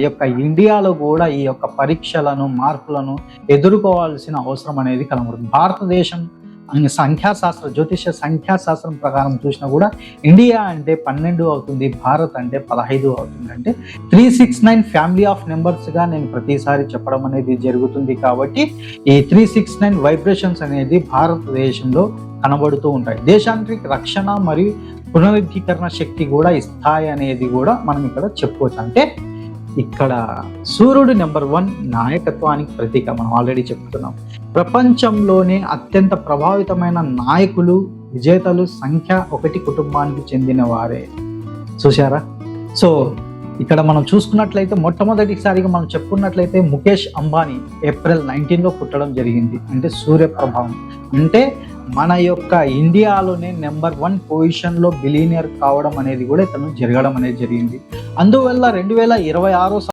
ఈ యొక్క ఇండియాలో కూడా ఈ యొక్క పరీక్షలను మార్పులను ఎదుర్కోవాల్సిన అవసరం అనేది కనబడుతుంది. భారతదేశం అనే సంఖ్యాశాస్త్ర జ్యోతిష సంఖ్యాశాస్త్రం ప్రకారం చూసినా కూడా ఇండియా అంటే పన్నెండు అవుతుంది భారత్ అంటే పదహైదు అవుతుంది. అంటే three six nine family of నెంబర్స్గా నేను ప్రతిసారి చెప్పడం అనేది జరుగుతుంది కాబట్టి ఈ త్రీ సిక్స్ నైన్ వైబ్రేషన్స్ అనేది భారతదేశంలో కనబడుతూ ఉంటాయి. దేశానికి రక్షణ మరియు పునరుద్ధీకరణ శక్తి కూడా ఇస్తాయి అనేది కూడా మనం ఇక్కడ చెప్పుకోవచ్చు. అంటే ఇక్కడ సూర్యుడు నెంబర్ వన్ నాయకత్వానికి ప్రతీక. మనం ఆల్రెడీ చెప్తున్నాం. ప్రపంచంలోనే అత్యంత ప్రభావితమైన నాయకులు విజేతలు సంఖ్య ఒకటి కుటుంబానికి చెందిన వారే చూసారా సో ఇక్కడ మనం చూసుకున్నట్లయితే మొట్టమొదటిసారిగా మనం చెప్పుకున్నట్లయితే ముఖేష్ అంబానీ ఏప్రిల్ నైన్టీన్లో పుట్టడం జరిగింది. అంటే సూర్య ప్రభావం. అంటే మన యొక్క ఇండియాలోనే నెంబర్ వన్ పొజిషన్లో బిలీనియర్ కావడం అనేది కూడా ఇతను జరగడం అనేది జరిగింది. అందువల్ల రెండు వేల ఇరవై ఆరో